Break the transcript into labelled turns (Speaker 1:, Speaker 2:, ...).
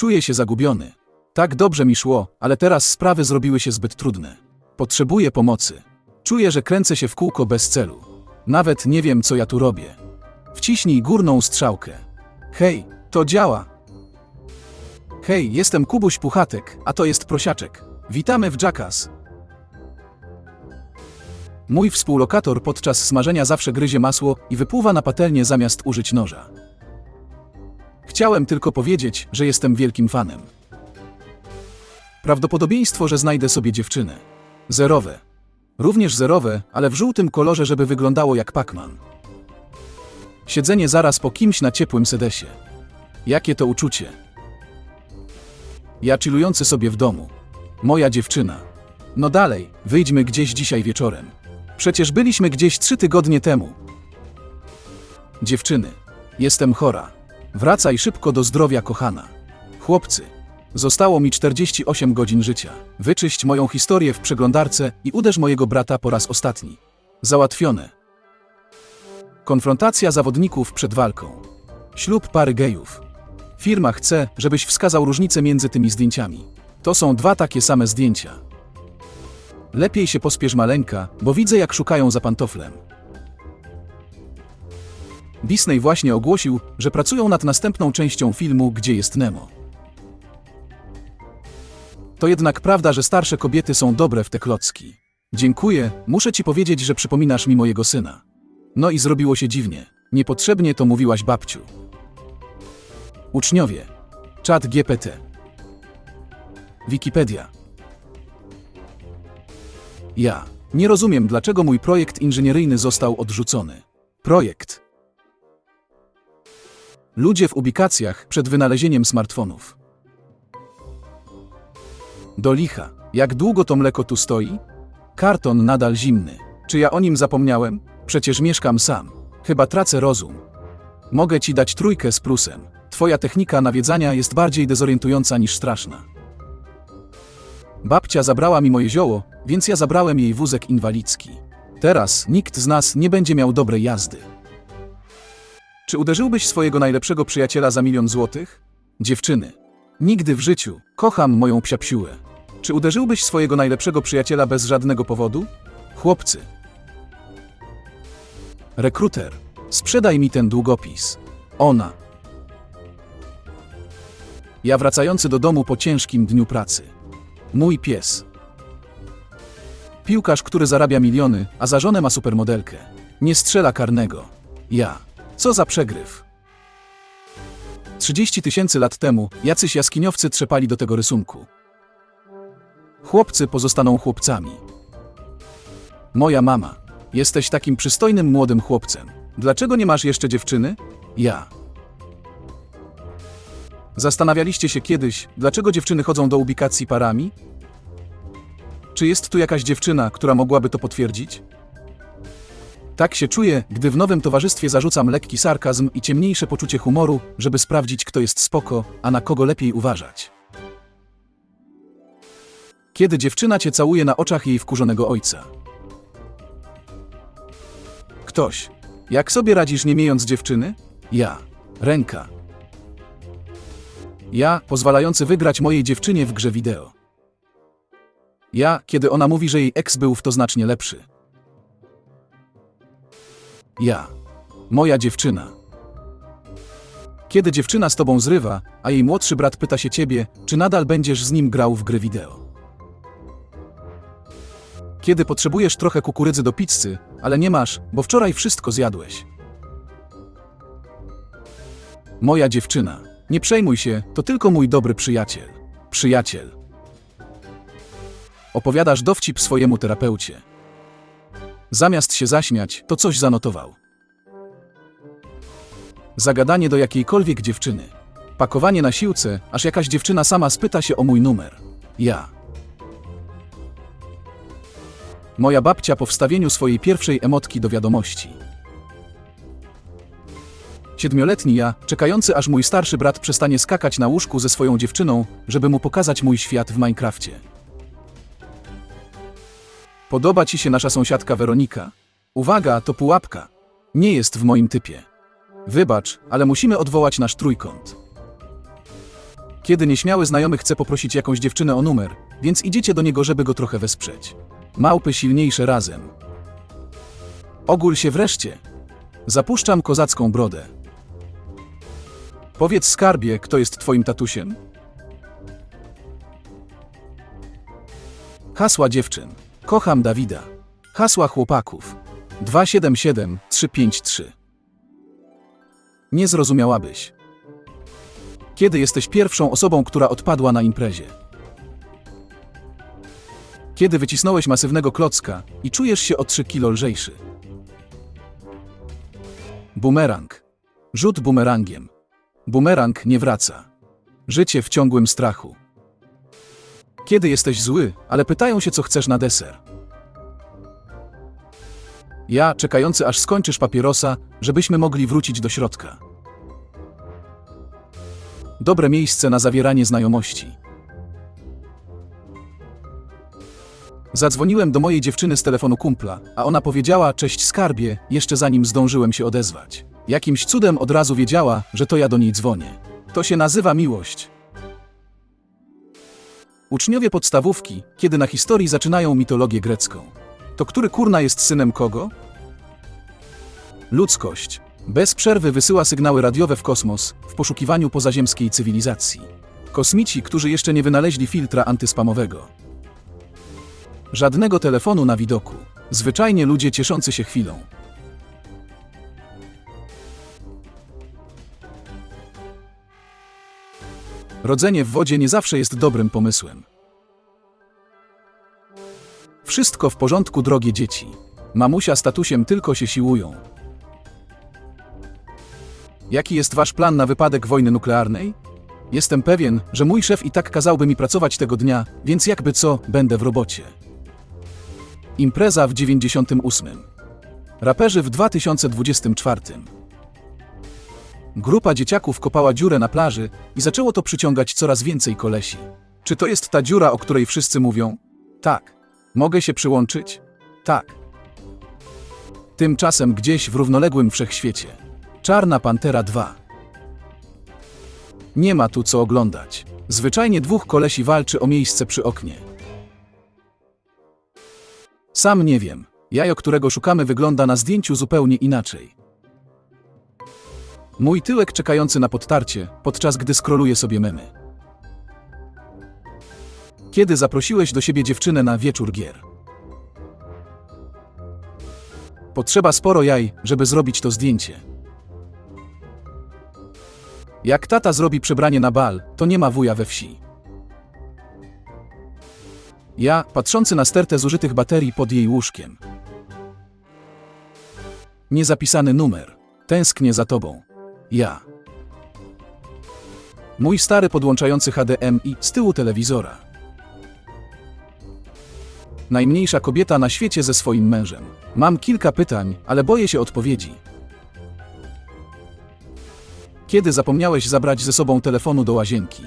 Speaker 1: Czuję się zagubiony. Tak dobrze mi szło, ale teraz sprawy zrobiły się zbyt trudne. Potrzebuję pomocy. Czuję, że kręcę się w kółko bez celu. Nawet nie wiem, co ja tu robię. Wciśnij górną strzałkę. Hej, to działa. Hej, jestem Kubuś Puchatek, a to jest Prosiaczek. Witamy w Jackass. Mój współlokator podczas smażenia zawsze gryzie masło i wypływa na patelnię zamiast użyć noża. Chciałem tylko powiedzieć, że jestem wielkim fanem. Prawdopodobieństwo, że znajdę sobie dziewczynę. Zerowe. Również zerowe, ale w żółtym kolorze, żeby wyglądało jak Pac-Man. Siedzenie zaraz po kimś na ciepłym sedesie. Jakie to uczucie? Ja chillujący sobie w domu. Moja dziewczyna. No dalej, wyjdźmy gdzieś dzisiaj wieczorem. Przecież byliśmy gdzieś trzy tygodnie temu. Dziewczyny, jestem chora. Wracaj szybko do zdrowia, kochana. Chłopcy, zostało mi 48 godzin życia. Wyczyść moją historię w przeglądarce i uderz mojego brata po raz ostatni. Załatwione. Konfrontacja zawodników przed walką. Ślub pary gejów. Firma chce, żebyś wskazał różnicę między tymi zdjęciami. To są dwa takie same zdjęcia. Lepiej się pospiesz maleńka, bo widzę jak szukają za pantoflem. Disney właśnie ogłosił, że pracują nad następną częścią filmu Gdzie jest Nemo. To jednak prawda, że starsze kobiety są dobre w te klocki. Dziękuję, muszę ci powiedzieć, że przypominasz mi mojego syna. No i zrobiło się dziwnie. Niepotrzebnie to mówiłaś babciu. Uczniowie. Czat GPT. Wikipedia. Ja. Nie rozumiem, dlaczego mój projekt inżynieryjny został odrzucony. Projekt. Ludzie w ubikacjach przed wynalezieniem smartfonów. Do licha. Jak długo to mleko tu stoi? Karton nadal zimny. Czy ja o nim zapomniałem? Przecież mieszkam sam. Chyba tracę rozum. Mogę ci dać trójkę z plusem. Twoja technika nawiedzania jest bardziej dezorientująca niż straszna. Babcia zabrała mi moje zioło, więc ja zabrałem jej wózek inwalidzki. Teraz nikt z nas nie będzie miał dobrej jazdy. Czy uderzyłbyś swojego najlepszego przyjaciela za milion złotych? Dziewczyny. Nigdy w życiu. Kocham moją psiapsiułę. Czy uderzyłbyś swojego najlepszego przyjaciela bez żadnego powodu? Chłopcy. Rekruter. Sprzedaj mi ten długopis. Ona. Ja wracający do domu po ciężkim dniu pracy. Mój pies. Piłkarz, który zarabia miliony, a za żonę ma supermodelkę. Nie strzela karnego. Ja. Co za przegryw. 30 tysięcy lat temu jacyś jaskiniowcy trzepali do tego rysunku. Chłopcy pozostaną chłopcami. Moja mama. Jesteś takim przystojnym młodym chłopcem. Dlaczego nie masz jeszcze dziewczyny? Ja. Zastanawialiście się kiedyś, dlaczego dziewczyny chodzą do ubikacji parami? Czy jest tu jakaś dziewczyna, która mogłaby to potwierdzić? Tak się czuję, gdy w nowym towarzystwie zarzucam lekki sarkazm i ciemniejsze poczucie humoru, żeby sprawdzić, kto jest spoko, a na kogo lepiej uważać. Kiedy dziewczyna cię całuje na oczach jej wkurzonego ojca. Ktoś. Jak sobie radzisz nie miejąc dziewczyny? Ja. Ręka. Ja, pozwalający wygrać mojej dziewczynie w grze wideo. Ja, kiedy ona mówi, że jej ex był w to znacznie lepszy. Ja. Moja dziewczyna. Kiedy dziewczyna z tobą zrywa, a jej młodszy brat pyta się ciebie, czy nadal będziesz z nim grał w gry wideo. Kiedy potrzebujesz trochę kukurydzy do pizzy, ale nie masz, bo wczoraj wszystko zjadłeś. Moja dziewczyna. Nie przejmuj się, to tylko mój dobry przyjaciel. Przyjaciel. Opowiadasz dowcip swojemu terapeucie. Zamiast się zaśmiać, to coś zanotował. Zagadanie do jakiejkolwiek dziewczyny. Pakowanie na siłce, aż jakaś dziewczyna sama spyta się o mój numer. Ja. Moja babcia po wstawieniu swojej pierwszej emotki do wiadomości. Siedmioletni ja, czekający aż mój starszy brat przestanie skakać na łóżku ze swoją dziewczyną, żeby mu pokazać mój świat w Minecrafcie. Podoba ci się nasza sąsiadka Weronika? Uwaga, to pułapka. Nie jest w moim typie. Wybacz, ale musimy odwołać nasz trójkąt. Kiedy nieśmiały znajomy chce poprosić jakąś dziewczynę o numer, więc idziecie do niego, żeby go trochę wesprzeć. Małpy silniejsze razem. Ogól się wreszcie. Zapuszczam kozacką brodę. Powiedz skarbie, kto jest twoim tatusiem? Hasła dziewczyn. Kocham Dawida. Hasła chłopaków. 277 353. Nie zrozumiałabyś. Kiedy jesteś pierwszą osobą, która odpadła na imprezie? Kiedy wycisnąłeś masywnego klocka i czujesz się o 3 kilo lżejszy? Bumerang. Rzut bumerangiem. Bumerang nie wraca. Życie w ciągłym strachu. Kiedy jesteś zły, ale pytają się, co chcesz na deser. Ja, czekający aż skończysz papierosa, żebyśmy mogli wrócić do środka. Dobre miejsce na zawieranie znajomości. Zadzwoniłem do mojej dziewczyny z telefonu kumpla, a ona powiedziała cześć skarbie, jeszcze zanim zdążyłem się odezwać. Jakimś cudem od razu wiedziała, że to ja do niej dzwonię. To się nazywa miłość. Uczniowie podstawówki, kiedy na historii zaczynają mitologię grecką. To który kurna jest synem kogo? Ludzkość. Bez przerwy wysyła sygnały radiowe w kosmos w poszukiwaniu pozaziemskiej cywilizacji. Kosmici, którzy jeszcze nie wynaleźli filtra antyspamowego. Żadnego telefonu na widoku. Zwyczajnie ludzie cieszący się chwilą. Rodzenie w wodzie nie zawsze jest dobrym pomysłem. Wszystko w porządku, drogie dzieci. Mamusia z tatusiem tylko się siłują. Jaki jest wasz plan na wypadek wojny nuklearnej? Jestem pewien, że mój szef i tak kazałby mi pracować tego dnia, więc jakby co, będę w robocie. Impreza w 98. Raperzy w 2024. Grupa dzieciaków kopała dziurę na plaży i zaczęło to przyciągać coraz więcej kolesi. Czy to jest ta dziura, o której wszyscy mówią? Tak. Mogę się przyłączyć? Tak. Tymczasem gdzieś w równoległym wszechświecie. Czarna Pantera 2. Nie ma tu co oglądać. Zwyczajnie dwóch kolesi walczy o miejsce przy oknie. Sam nie wiem. Jajo, którego szukamy, wygląda na zdjęciu zupełnie inaczej. Mój tyłek czekający na podtarcie, podczas gdy skroluję sobie memy. Kiedy zaprosiłeś do siebie dziewczynę na wieczór gier? Potrzeba sporo jaj, żeby zrobić to zdjęcie. Jak tata zrobi przebranie na bal, to nie ma wuja we wsi. Ja, patrzący na stertę zużytych baterii pod jej łóżkiem. Niezapisany numer. Tęsknię za tobą. Ja. Mój stary podłączający HDMI z tyłu telewizora. Najmniejsza kobieta na świecie ze swoim mężem. Mam kilka pytań, ale boję się odpowiedzi. Kiedy zapomniałeś zabrać ze sobą telefonu do łazienki?